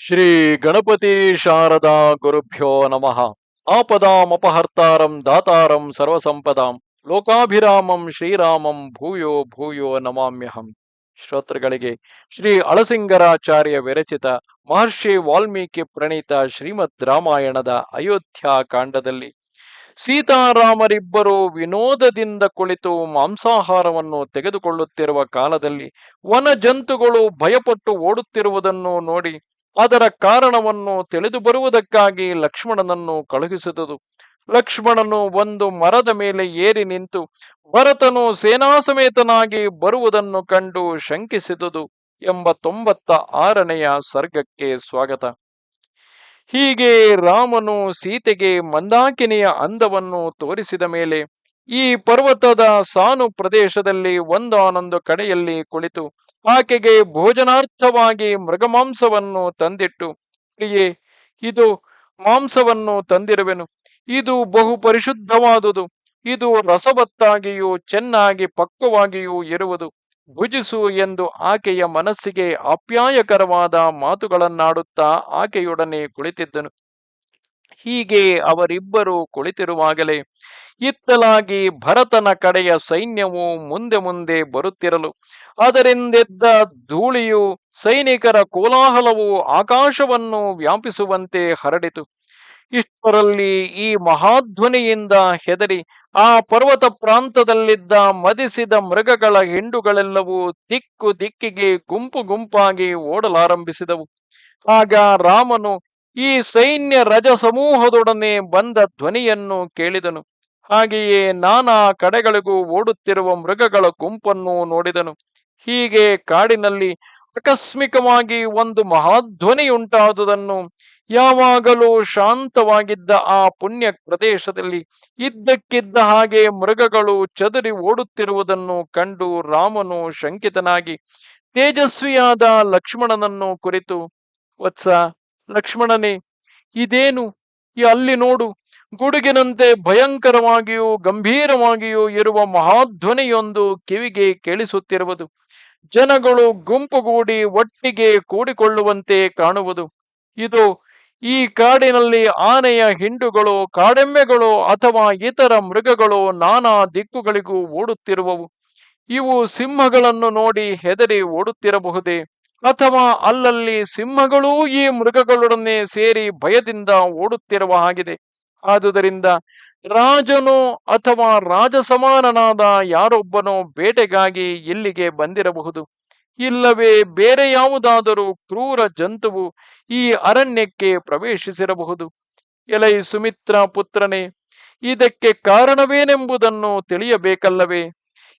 ಶ್ರೀ ಗಣಪತಿ ಶಾರದಾ ಗುರುಭ್ಯೋ ನಮಃ. ಆಪದಾಮಪಹರ್ತಾರಂ ದಾತಾರಂ ಸರ್ವಸಂಪದಾಂ. ಲೋಕಾಭಿರಾಮಂ ಶ್ರೀರಾಮಂ ಭೂಯೋ ಭೂಯೋ ನಮಾಮ್ಯಹಂ. ಶ್ರೋತೃಗಳಿಗೆ ಶ್ರೀ ಅಳಸಿಂಗರಾಚಾರ್ಯ ವಿರಚಿತ ಮಹರ್ಷಿ ವಾಲ್ಮೀಕಿ ಪ್ರಣೀತ ಶ್ರೀಮದ್ ರಾಮಾಯಣದ ಅಯೋಧ್ಯ ಕಾಂಡದಲ್ಲಿ ಸೀತಾರಾಮರಿಬ್ಬರು ವಿನೋದದಿಂದ ಕುಳಿತು ಮಾಂಸಾಹಾರವನ್ನು ತೆಗೆದುಕೊಳ್ಳುತ್ತಿರುವ ಕಾಲದಲ್ಲಿ ವನ ಜಂತುಗಳು ಭಯಪಟ್ಟು ಓಡುತ್ತಿರುವುದನ್ನು ನೋಡಿ ಅದರ ಕಾರಣವನ್ನು ತಿಳಿದು ಬರುವುದಕ್ಕಾಗಿ ಲಕ್ಷ್ಮಣನನ್ನು ಕಳುಹಿಸಿದುದು. ಲಕ್ಷ್ಮಣನು ಒಂದು ಮರದ ಮೇಲೆ ಏರಿ ನಿಂತು ಭರತನು ಸೇನಾಸಮೇತನಾಗಿ ಬರುವುದನ್ನು ಕಂಡು ಶಂಕಿಸಿದುದು ಎಂಬ ತೊಂಬತ್ತ ಆರನೆಯ ಸರ್ಗಕ್ಕೆ ಸ್ವಾಗತ. ಹೀಗೆ ರಾಮನು ಸೀತೆಗೆ ಮಂದಾಕಿನಿಯ ಅಂದವನ್ನು ತೋರಿಸಿದ ಮೇಲೆ ಈ ಪರ್ವತದ ಸಾನು ಪ್ರದೇಶದಲ್ಲಿ ಒಂದಾನೊಂದು ಕಡೆಯಲ್ಲಿ ಕುಳಿತು ಆಕೆಗೆ ಭೋಜನಾರ್ಥವಾಗಿ ಮೃಗಮಾಂಸವನ್ನು ತಂದಿಟ್ಟು, ಪ್ರಿಯೇ, ಇದು ಮಾಂಸವನ್ನು ತಂದಿರುವೆನು. ಇದು ಬಹು ಪರಿಶುದ್ಧವಾದುದು ಇದು ರಸವತ್ತಾಗಿಯೂ ಚೆನ್ನಾಗಿ ಪಕ್ವವಾಗಿಯೂ ಇರುವುದು. ಭುಜಿಸು ಎಂದು ಆಕೆಯ ಮನಸ್ಸಿಗೆ ಅಪ್ಯಾಯಕರವಾದ ಮಾತುಗಳನ್ನಾಡುತ್ತಾ ಆಕೆಯೊಡನೆ ಕುಳಿತಿದ್ದನು. ಹೀಗೆ ಅವರಿಬ್ಬರು ಕುಳಿತಿರುವಾಗಲೇ ಇತ್ತಲಾಗಿ ಭರತನ ಕಡೆಯ ಸೈನ್ಯವು ಮುಂದೆ ಮುಂದೆ ಬರುತ್ತಿರಲು. ಅದರಿಂದೆದ್ದ ಧೂಳಿಯು ಸೈನಿಕರ ಕೋಲಾಹಲವು ಆಕಾಶವನ್ನು ವ್ಯಾಪಿಸುವಂತೆ ಹರಡಿತು. ಇಷ್ಟರಲ್ಲಿ ಈ ಮಹಾಧ್ವನಿಯಿಂದ ಹೆದರಿ ಆ ಪರ್ವತ ಪ್ರಾಂತದಲ್ಲಿದ್ದ ಮದಿಸಿದ ಮೃಗಗಳ ಹಿಂಡುಗಳೆಲ್ಲವೂ ದಿಕ್ಕು ದಿಕ್ಕಿಗೆ ಗುಂಪು ಗುಂಪಾಗಿ ಓಡಲಾರಂಭಿಸಿದವು. ಆಗ ರಾಮನು ಈ ಸೈನ್ಯ ರಜ ಸಮೂಹದೊಡನೆ ಬಂದ ಧ್ವನಿಯನ್ನು ಕೇಳಿದನು. ಹಾಗೆಯೇ ನಾನಾ ಕಡೆಗಳಿಗೂ ಓಡುತ್ತಿರುವ ಮೃಗಗಳ ಗುಂಪನ್ನು ನೋಡಿದನು. ಹೀಗೆ ಕಾಡಿನಲ್ಲಿ ಆಕಸ್ಮಿಕವಾಗಿ ಒಂದು ಮಹಾಧ್ವನಿಯುಂಟಾದುದನ್ನು ಯಾವಾಗಲೂ ಶಾಂತವಾಗಿದ್ದ ಆ ಪುಣ್ಯ ಪ್ರದೇಶದಲ್ಲಿ ಇದ್ದಕ್ಕಿದ್ದ ಹಾಗೆ ಮೃಗಗಳು ಚದರಿ ಓಡುತ್ತಿರುವುದನ್ನು ಕಂಡು ರಾಮನು ಶಂಕಿತನಾಗಿ, ತೇಜಸ್ವಿಯಾದ ಲಕ್ಷ್ಮಣನನ್ನು ಕುರಿತು, ವತ್ಸ ಲಕ್ಷ್ಮಣನೇ, ಇದೇನು? ಈ ಅಲ್ಲಿ ನೋಡು, ಗುಡುಗಿನಂತೆ ಭಯಂಕರವಾಗಿಯೂ ಗಂಭೀರವಾಗಿಯೂ ಇರುವ ಮಹಾಧ್ವನಿಯೊಂದು ಕಿವಿಗೆ ಕೇಳಿಸುತ್ತಿರುವುದು. ಜನಗಳು ಗುಂಪುಗೂಡಿ ಒಟ್ಟಿಗೆ ಕೂಡಿಕೊಳ್ಳುವಂತೆ ಕಾಣುವುದು. ಇದು ಈ ಕಾಡಿನಲ್ಲಿ ಆನೆಯ ಹಿಂಡುಗಳು, ಕಾಡೆಮ್ಮೆಗಳು ಅಥವಾ ಇತರ ಮೃಗಗಳು ನಾನಾ ದಿಕ್ಕುಗಳಿಗೂ ಓಡುತ್ತಿರುವವು. ಇವು ಸಿಂಹಗಳನ್ನು ನೋಡಿ ಹೆದರಿ ಓಡುತ್ತಿರಬಹುದೇ? ಅಥವಾ ಅಲ್ಲಲ್ಲಿ ಸಿಂಹಗಳೂ ಈ ಮೃಗಗಳೊಡನೆ ಸೇರಿ ಭಯದಿಂದ ಓಡುತ್ತಿರುವ ಹಾಗಿದೆ. ಆದುದರಿಂದ ರಾಜನು ಅಥವಾ ರಾಜಸಮಾನನಾದ ಯಾರೊಬ್ಬನೋ ಬೇಟೆಗಾಗಿ ಇಲ್ಲಿಗೆ ಬಂದಿರಬಹುದು. ಇಲ್ಲವೇ ಬೇರೆ ಯಾವುದಾದರೂ ಕ್ರೂರ ಜಂತುವು ಈ ಅರಣ್ಯಕ್ಕೆ ಪ್ರವೇಶಿಸಿರಬಹುದು. ಎಲೈ ಸುಮಿತ್ರ ಪುತ್ರನೇ, ಇದಕ್ಕೆ ಕಾರಣವೇನೆಂಬುದನ್ನು ತಿಳಿಯಬೇಕಲ್ಲವೇ?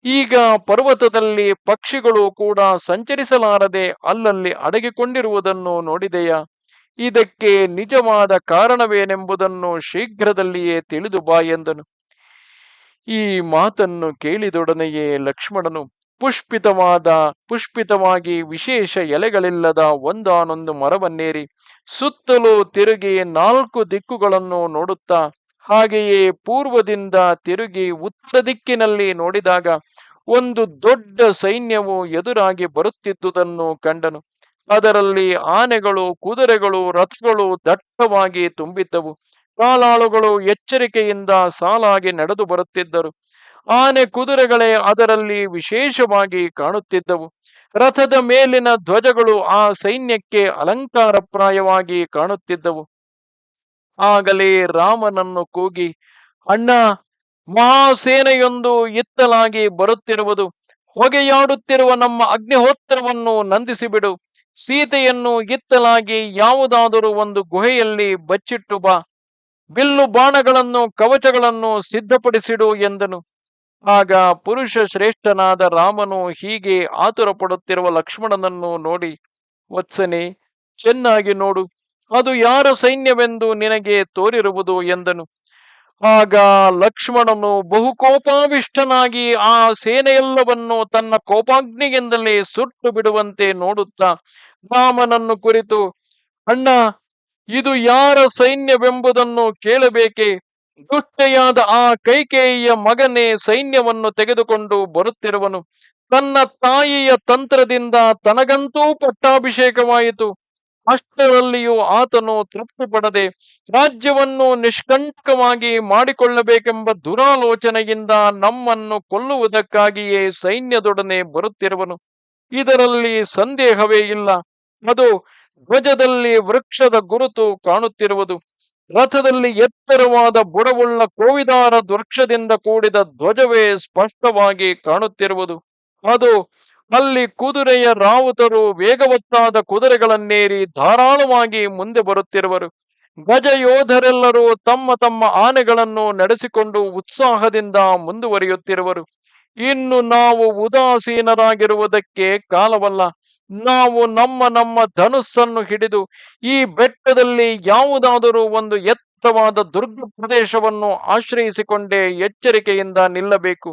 ಈಗ ಪರ್ವತದಲ್ಲಿ ಪಕ್ಷಿಗಳು ಕೂಡ ಸಂಚರಿಸಲಾರದೆ ಅಲ್ಲಲ್ಲಿ ಅಡಗಿಕೊಂಡಿರುವುದನ್ನು ನೋಡಿದೆಯಾ? ಇದಕ್ಕೆ ನಿಜವಾದ ಕಾರಣವೇನೆಂಬುದನ್ನು ಶೀಘ್ರದಲ್ಲಿಯೇ ತಿಳಿದು ಬಾ ಎಂದನು. ಈ ಮಾತನ್ನು ಕೇಳಿದೊಡನೆಯೇ ಲಕ್ಷ್ಮಣನು, ಪುಷ್ಪಿತವಾದ, ಪುಷ್ಪಿತವಾಗಿ ವಿಶೇಷ ಎಲೆಗಳಿಲ್ಲದ ಒಂದಾನೊಂದು ಮರವನ್ನೇರಿ, ಸುತ್ತಲೂ ತಿರುಗಿ ನಾಲ್ಕು ದಿಕ್ಕುಗಳನ್ನು ನೋಡುತ್ತಾ ಹಾಗೆಯೇ ಪೂರ್ವದಿಂದ ತಿರುಗಿ ಉತ್ತರ ದಿಕ್ಕಿನಲ್ಲಿ ನೋಡಿದಾಗ ಒಂದು ದೊಡ್ಡ ಸೈನ್ಯವು ಎದುರಾಗಿ ಬರುತ್ತಿದ್ದುದನ್ನು ಕಂಡನು. ಅದರಲ್ಲಿ ಆನೆಗಳು, ಕುದುರೆಗಳು, ರಥಗಳು ದಟ್ಟವಾಗಿ ತುಂಬಿದ್ದವು. ಕಾಲಾಳುಗಳು ಎಚ್ಚರಿಕೆಯಿಂದ ಸಾಲಾಗಿ ನಡೆದು ಬರುತ್ತಿದ್ದರು. ಆನೆ ಕುದುರೆಗಳೇ ಅದರಲ್ಲಿ ವಿಶೇಷವಾಗಿ ಕಾಣುತ್ತಿದ್ದವು. ರಥದ ಮೇಲಿನ ಧ್ವಜಗಳು ಆ ಸೈನ್ಯಕ್ಕೆ ಅಲಂಕಾರಪ್ರಾಯವಾಗಿ ಕಾಣುತ್ತಿದ್ದವು. ಆಗಲೇ ರಾಮನನ್ನು ಕೂಗಿ, ಅಣ್ಣ, ಮಹಾಸೇನೆಯೊಂದು ಎತ್ತಲಾಗಿ ಬರುತ್ತಿರುವುದು, ಹೊಗೆಯಾಡುತ್ತಿರುವ ನಮ್ಮ ಅಗ್ನಿಹೋತ್ರವನ್ನು ನಂದಿಸಿಬಿಡು, ಸೀತೆಯನ್ನು ಎತ್ತಲಾಗಿ ಯಾವುದಾದರೂ ಒಂದು ಗುಹೆಯಲ್ಲಿ ಬಚ್ಚಿಟ್ಟು ಬಾ, ಬಿಲ್ಲು ಬಾಣಗಳನ್ನು, ಕವಚಗಳನ್ನು ಸಿದ್ಧಪಡಿಸಿಡು ಎಂದನು. ಆಗ ಪುರುಷ ಶ್ರೇಷ್ಠನಾದ ರಾಮನು ಹೀಗೆ ಆತುರ ಪಡುತ್ತಿರುವ ಲಕ್ಷ್ಮಣನನ್ನು ನೋಡಿ, ವತ್ಸನೆ, ಚೆನ್ನಾಗಿ ನೋಡು ಅದು ಯಾರ ಸೈನ್ಯವೆಂದು ನಿನಗೆ ತೋರಿರುವುದು ಎಂದನು. ಆಗ ಲಕ್ಷ್ಮಣನು ಬಹುಕೋಪಾವಿಷ್ಟನಾಗಿ ಆ ಸೇನೆಯೆಲ್ಲವನ್ನು ತನ್ನ ಕೋಪಾಗ್ನಿಯಿಂದಲೇ ಸುಟ್ಟು ಬಿಡುವಂತೆ ನೋಡುತ್ತಾ ರಾಮನನ್ನು ಕುರಿತು, ಅಣ್ಣ, ಇದು ಯಾರ ಸೈನ್ಯವೆಂಬುದನ್ನು ಕೇಳಬೇಕೆ? ದುಷ್ಟೆಯಾದ ಆ ಕೈಕೇಯಿಯ ಮಗನೇ ಸೈನ್ಯವನ್ನು ತೆಗೆದುಕೊಂಡು ಬರುತ್ತಿರುವನು. ತನ್ನ ತಾಯಿಯ ತಂತ್ರದಿಂದ ತನಗಂತೂ ಪಟ್ಟಾಭಿಷೇಕವಾಯಿತು. ಅಷ್ಟರಲ್ಲಿಯೂ ಆತನು ತೃಪ್ತಿ ಪಡದೆ ರಾಜ್ಯವನ್ನು ನಿಷ್ಕಂಟಕವಾಗಿ ಮಾಡಿಕೊಳ್ಳಬೇಕೆಂಬ ದುರಾಲೋಚನೆಯಿಂದ ನಮ್ಮನ್ನು ಕೊಲ್ಲುವುದಕ್ಕಾಗಿಯೇ ಸೈನ್ಯದೊಡನೆ ಬರುತ್ತಿರುವನು. ಇದರಲ್ಲಿ ಸಂದೇಹವೇ ಇಲ್ಲ. ಅದು ಧ್ವಜದಲ್ಲಿ ವೃಕ್ಷದ ಗುರುತು ಕಾಣುತ್ತಿರುವುದು. ರಥದಲ್ಲಿ ಎತ್ತರವಾದ ಬುಡವುಳ್ಳ ಕೋವಿದಾರ ವೃಕ್ಷದಿಂದ ಕೂಡಿದ ಧ್ವಜವೇ ಸ್ಪಷ್ಟವಾಗಿ ಕಾಣುತ್ತಿರುವುದು. ಅದು ಅಲ್ಲಿ ಕುದುರೆಯ ರಾವುತರು ವೇಗವತ್ತಾದ ಕುದುರೆಗಳನ್ನೇರಿ ಧಾರಾಳವಾಗಿ ಮುಂದೆ ಬರುತ್ತಿರುವರು. ಗಜ ಯೋಧರೆಲ್ಲರೂ ತಮ್ಮ ತಮ್ಮ ಆನೆಗಳನ್ನು ನಡೆಸಿಕೊಂಡು ಉತ್ಸಾಹದಿಂದ ಮುಂದುವರಿಯುತ್ತಿರುವರು. ಇನ್ನು ನಾವು ಉದಾಸೀನರಾಗಿರುವುದಕ್ಕೆ ಕಾಲವಲ್ಲ. ನಾವು ನಮ್ಮ ನಮ್ಮ ಧನುಸ್ಸನ್ನು ಹಿಡಿದು ಈ ಬೆಟ್ಟದಲ್ಲಿ ಯಾವುದಾದರೂ ಒಂದು ಎತ್ತರವಾದ ದುರ್ಗ ಪ್ರದೇಶವನ್ನು ಆಶ್ರಯಿಸಿಕೊಂಡೇ ಎಚ್ಚರಿಕೆಯಿಂದ ನಿಲ್ಲಬೇಕು.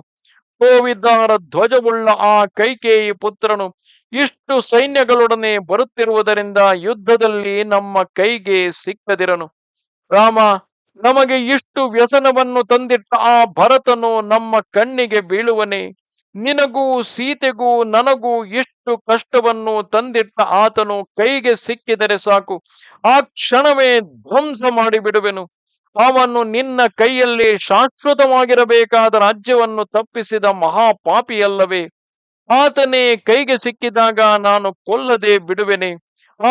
ಕೋವಿದ್ದಾರ ಧ್ವಜವುಳ್ಳ ಆ ಕೈಕೇಯಿ ಪುತ್ರನು ಇಷ್ಟು ಸೈನ್ಯಗಳೊಡನೆ ಬರುತ್ತಿರುವುದರಿಂದ ಯುದ್ಧದಲ್ಲಿ ನಮ್ಮ ಕೈಗೆ ಸಿಕ್ಕದಿರನು. ರಾಮ, ನಮಗೆ ಇಷ್ಟು ವ್ಯಸನವನ್ನು ತಂದಿಟ್ಟ ಆ ಭರತನು ನಮ್ಮ ಕಣ್ಣಿಗೆ ಬೀಳುವನೆ. ನಿನಗೂ ಸೀತೆಗೂ ನನಗೂ ಇಷ್ಟು ಕಷ್ಟವನ್ನು ತಂದಿಟ್ಟ ಆತನು ಕೈಗೆ ಸಿಕ್ಕಿದರೆ ಸಾಕು. ಆ ಕ್ಷಣವೇ ಧ್ವಂಸ ಮಾಡಿ ಬಿಡುವೆನು ಅವನು ನಿನ್ನ ಕೈಯಲ್ಲಿ ಶಾಶ್ವತವಾಗಿರಬೇಕಾದ ರಾಜ್ಯವನ್ನು ತಪ್ಪಿಸಿದ ಮಹಾಪಾಪಿಯಲ್ಲವೇ? ಆತನೇ ಕೈಗೆ ಸಿಕ್ಕಿದಾಗ ನಾನು ಕೊಲ್ಲದೆ ಬಿಡುವೆನೆ.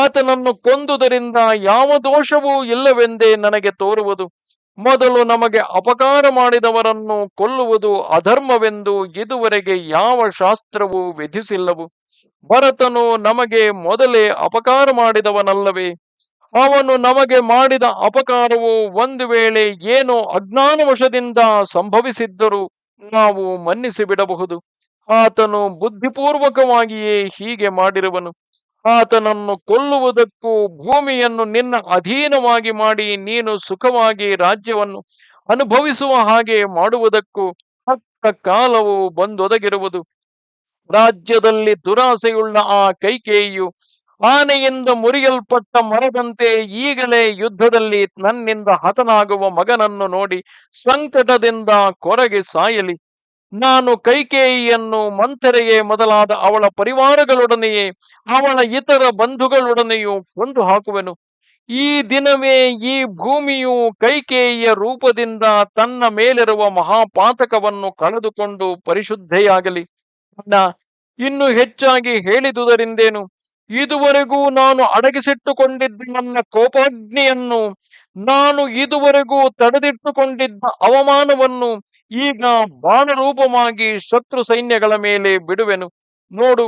ಆತನನ್ನು ಕೊಂದುದರಿಂದ ಯಾವ ದೋಷವೂ ಇಲ್ಲವೆಂದೇ ನನಗೆ ತೋರುವುದು. ಮೊದಲು ನಮಗೆ ಅಪಕಾರ ಮಾಡಿದವರನ್ನು ಕೊಲ್ಲುವುದು ಅಧರ್ಮವೆಂದು ಇದುವರೆಗೆ ಯಾವ ಶಾಸ್ತ್ರವೂ ವಿಧಿಸಿಲ್ಲವು. ಭರತನು ನಮಗೆ ಮೊದಲೇ ಅಪಕಾರ ಮಾಡಿದವನಲ್ಲವೇ? ಅವನು ನಮಗೆ ಮಾಡಿದ ಅಪಕಾರವು ಒಂದು ವೇಳೆ ಏನೋ ಅಜ್ಞಾನವಶದಿಂದ ಸಂಭವಿಸಿದ್ದರೂ ನಾವು ಮನ್ನಿಸಿ ಬಿಡಬಹುದು ಆತನು ಬುದ್ಧಿಪೂರ್ವಕವಾಗಿಯೇ ಹೀಗೆ ಮಾಡಿರುವನು. ಆತನನ್ನು ಕೊಲ್ಲುವುದಕ್ಕೂ ಭೂಮಿಯನ್ನು ನಿನ್ನ ಅಧೀನವಾಗಿ ಮಾಡಿ ನೀನು ಸುಖವಾಗಿ ರಾಜ್ಯವನ್ನು ಅನುಭವಿಸುವ ಹಾಗೆ ಮಾಡುವುದಕ್ಕೂ ಹಕ್ಕ ಕಾಲವು ಬಂದೊದಗಿರುವುದು. ರಾಜ್ಯದಲ್ಲಿ ದುರಾಸೆಯುಳ್ಳ ಆ ಕೈಕೇಯಿಯು ಆನೆಯಿಂದ ಮುರಿಯಲ್ಪಟ್ಟ ಮರದಂತೆ ಈಗಲೇ ಯುದ್ಧದಲ್ಲಿ ನನ್ನಿಂದ ಹತನಾಗುವ ಮಗನನ್ನು ನೋಡಿ ಸಂಕಟದಿಂದ ಕೊರಗೆ ಸಾಯಲಿ. ನಾನು ಕೈಕೇಯಿಯನ್ನು ಮಂಥರೆಯೇ ಮೊದಲಾದ ಅವಳ ಪರಿವಾರಗಳೊಡನೆಯೇ, ಅವಳ ಇತರ ಬಂಧುಗಳೊಡನೆಯೂ ಕೊಂದು ಹಾಕುವೆನು ಈ ದಿನವೇ ಈ ಭೂಮಿಯು ಕೈಕೇಯಿಯ ರೂಪದಿಂದ ತನ್ನ ಮೇಲಿರುವ ಮಹಾಪಾತಕವನ್ನು ಕಳೆದುಕೊಂಡು ಪರಿಶುದ್ಧೆಯಾಗಲಿ. ಇನ್ನು ಹೆಚ್ಚಾಗಿ ಹೇಳಿದುದರಿಂದೇನು? ಇದುವರೆಗೂ ನಾನು ಅಡಗಿಸಿಟ್ಟುಕೊಂಡಿದ್ದ ನನ್ನ ಕೋಪಾಗ್ನಿಯನ್ನು, ನಾನು ಇದುವರೆಗೂ ತಡೆದಿಟ್ಟುಕೊಂಡಿದ್ದ ಅವಮಾನವನ್ನು ಈಗ ಬಾಣರೂಪವಾಗಿ ಶತ್ರು ಸೈನ್ಯಗಳ ಮೇಲೆ ಬಿಡುವೆನು. ನೋಡು,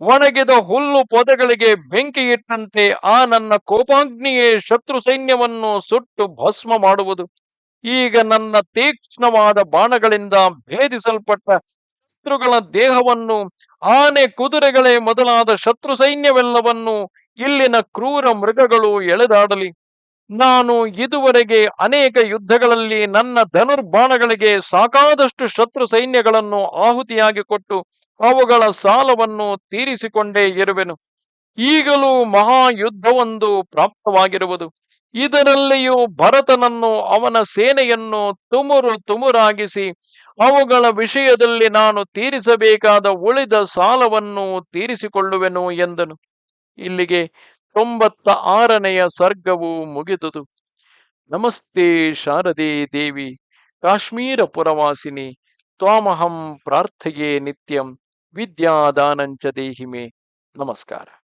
ಒಣಗಿದ ಹುಲ್ಲು ಪೊದೆಗಳಿಗೆ ಬೆಂಕಿ ಇಟ್ಟಂತೆ ಆ ನನ್ನ ಕೋಪಾಗ್ನಿಯೇ ಶತ್ರು ಸೈನ್ಯವನ್ನು ಸುಟ್ಟು ಭಸ್ಮ ಮಾಡುವುದು. ಈಗ ನನ್ನ ತೀಕ್ಷ್ಣವಾದ ಬಾಣಗಳಿಂದ ಭೇದಿಸಲ್ಪಟ್ಟ ಶತ್ರುಗಳ ದೇಹವನ್ನು, ಆನೆ ಕುದುರೆಗಳೇ ಮೊದಲಾದ ಶತ್ರು ಸೈನ್ಯವೆಲ್ಲವನ್ನು ಇಲ್ಲಿನ ಕ್ರೂರ ಮೃಗಗಳು ಎಳೆದಾಡಲಿ. ನಾನು ಇದುವರೆಗೆ ಅನೇಕ ಯುದ್ಧಗಳಲ್ಲಿ ನನ್ನ ಧನುರ್ಬಾಣಗಳಿಗೆ ಸಾಕಾದಷ್ಟು ಶತ್ರು ಸೈನ್ಯಗಳನ್ನು ಆಹುತಿಯಾಗಿ ಕೊಟ್ಟು ಅವುಗಳ ಸಾಲವನ್ನು ತೀರಿಸಿಕೊಂಡೇ ಇರುವೆನು. ಈಗಲೂ ಮಹಾಯುದ್ಧವೊಂದು ಪ್ರಾಪ್ತವಾಗಿರುವುದು. ಇದರಲ್ಲಿಯೂ ಭರತನನ್ನು ಅವನ ಸೇನೆಯನ್ನು ತುಮುರು ತುಮುರಾಗಿಸಿ, ಅವುಗಳ ವಿಷಯದಲ್ಲಿ ನಾನು ತೀರಿಸಬೇಕಾದ ಉಳಿದ ಸಾಲವನ್ನು ತೀರಿಸಿಕೊಳ್ಳುವೆನು ಎಂದನು. ಇಲ್ಲಿಗೆ ತೊಂಬತ್ತ ಆರನೆಯ ಸರ್ಗವು ಮುಗಿದುದು. ನಮಸ್ತೆ ಶಾರದೆ ದೇವಿ, ಕಾಶ್ಮೀರ ಪುರವಾಸಿನಿ, ತ್ವಾಮಹಂ ಪ್ರಾರ್ಥೆಯೇ ನಿತ್ಯಂ, ವಿದ್ಯಾದಾನಂಚ ದೇಹಿಮೆ. ನಮಸ್ಕಾರ.